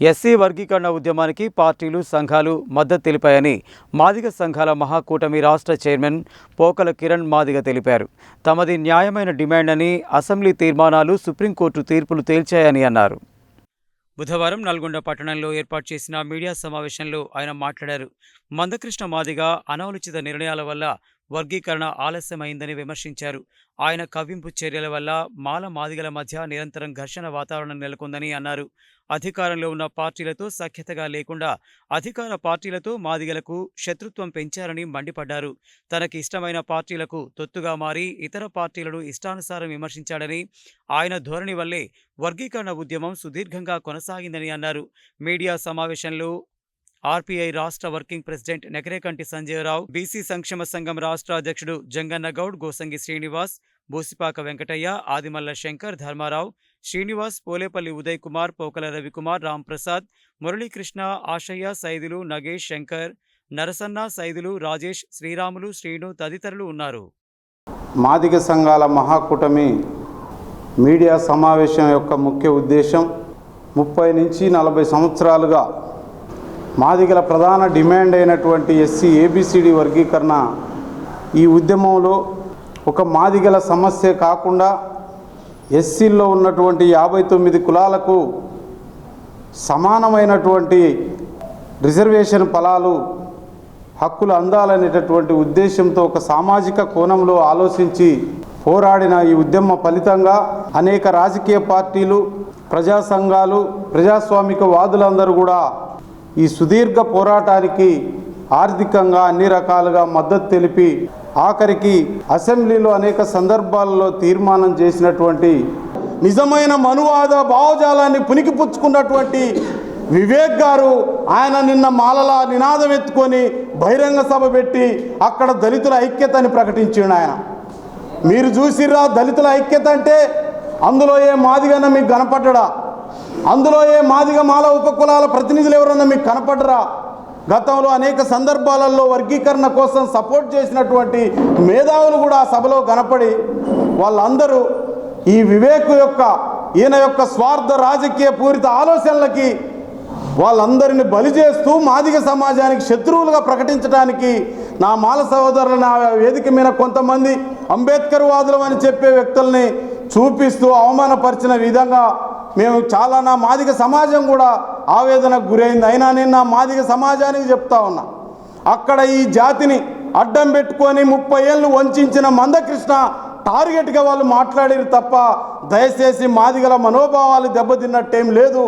SC వర్గీకరణ ఉద్యమానికి పార్టీలు సంఘాలు మద్దతు తెలిపాయని మాదిగ సంఘాల మహాకూటమి రాష్ట్ర చైర్మన్ పోకల కిరణ్ మాదిగ తెలిపారు. తమది న్యాయమైన డిమాండ్ అని అసెంబ్లీ తీర్మానాలు సుప్రీంకోర్టు తీర్పులు తేల్చాయని అన్నారు. బుధవారం నల్గొండ పట్టణంలో ఏర్పాటు చేసిన మీడియా సమావేశంలో ఆయన మాట్లాడారు. మందకృష్ణ మాదిగ అనాలోచిత నిర్ణయాల వల్ల వర్గీకరణ ఆలస్యమైందని విమర్శించారు. ఆయన కవ్వింపు చర్యల వల్ల మాల మాదిగల మధ్య నిరంతరం ఘర్షణ వాతావరణం నెలకొందని అన్నారు. అధికారంలో ఉన్న పార్టీలతో సఖ్యతగా లేకుండా అధికార పార్టీలతో మాదిగలకు శత్రుత్వం పెంచారని మండిపడ్డారు. తనకి ఇష్టమైన పార్టీలకు తొత్తుగా మారి ఇతర పార్టీలను ఇష్టానుసారం విమర్శించాడని ఆయన ధోరణి వల్లే వర్గీకరణ ఉద్యమం సుదీర్ఘంగా కొనసాగిందని అన్నారు. మీడియా సమావేశంలో ఆర్పీఐ రాష్ట్ర working president Nekarekanti Sanjayarao BC సంక్షేమ సంఘం రాష్ట్ర అధ్యక్షుడు జంగన్నగౌడ్ గోసంగి శ్రీనివాస్ బోసిపాక వెంకటయ్య ఆదిమల్ల శంకర్ ధర్మారావు శ్రీనివాస్ పోలేపల్లి ఉదయ్ కుమార్ పోకల రవికుమార్ రాంప్రసాద్ మురళీకృష్ణ ఆశయ్య సైదులు నగేష్ శంకర్ నరసన్న సైదులు రాజేష్ శ్రీరాములు శ్రీను తదితరులు ఉన్నారు. మాదిగ సంఘాల మహాకూటమి మీడియా సమావేశం యొక్క ముఖ్య ఉద్దేశం ముప్పై నుంచి నలభై సంవత్సరాలుగా మాదిగల ప్రధాన డిమాండ్ అయినటువంటి ఎస్సీ ఏబిసిడి వర్గీకరణ ఈ ఉద్యమంలో ఒక మాదిగల సమస్య కాకుండా ఎస్సీల్లో ఉన్నటువంటి యాభై తొమ్మిది కులాలకు సమానమైనటువంటి రిజర్వేషన్ ఫలాలు హక్కులు అందాలనేటటువంటి ఉద్దేశంతో ఒక సామాజిక కోణంలో ఆలోచించి పోరాడిన ఈ ఉద్యమ ఫలితంగా అనేక రాజకీయ పార్టీలు ప్రజా సంఘాలు ప్రజాస్వామిక వాదులందరూ కూడా ఈ సుదీర్ఘ పోరాటానికి ఆర్థికంగా అన్ని రకాలుగా మద్దతు తెలిపి ఆఖరికి అసెంబ్లీలో అనేక సందర్భాలలో తీర్మానం చేసినటువంటి నిజమైన మనువాద భావజాలాన్ని పునికిపుచ్చుకున్నటువంటి వివేక్ గారు ఆయన నిన్న మాలల నినాదం ఎత్తుకొని బహిరంగ సభ పెట్టి అక్కడ దళితుల ఐక్యతని ప్రకటించిండు ఆయన. మీరు చూసిర్రా దళితుల ఐక్యత అంటే అందులో ఏ మాదిగన్న మీకు కనపడ్డా అందులో ఏ మాదిగ మాల ఉపకులాల ప్రతినిధులు ఎవరన్నా మీకు కనపడరా? గతంలో అనేక సందర్భాలలో వర్గీకరణ కోసం సపోర్ట్ చేసినటువంటి మేధావులు కూడా ఆ సభలో కనపడి వాళ్ళందరూ ఈ వివేక్ యొక్క ఈయన యొక్క స్వార్థ రాజకీయ పూరిత ఆలోచనలకి వాళ్ళందరిని బలి చేస్తూ మాదిగ సమాజానికి శత్రువులుగా ప్రకటించడానికి నా మాల సహోదరుల నా వేదిక మీద కొంతమంది అంబేద్కర్ వాదులం అని చెప్పే వ్యక్తుల్ని చూపిస్తూ అవమానపరిచిన విధంగా మేము చాలా నా మాదిగ సమాజం కూడా ఆవేదనకు గురైంది. అయినా నేను నా మాదిగ సమాజానికి చెప్తా ఉన్నా. అక్కడ ఈ జాతిని అడ్డం పెట్టుకొని ముప్పై ఏళ్ళు వంచిన మందకృష్ణ టార్గెట్గా వాళ్ళు మాట్లాడారు తప్ప దయచేసి మాదిగల మనోభావాలు దెబ్బతిన్నట్టేం లేదు.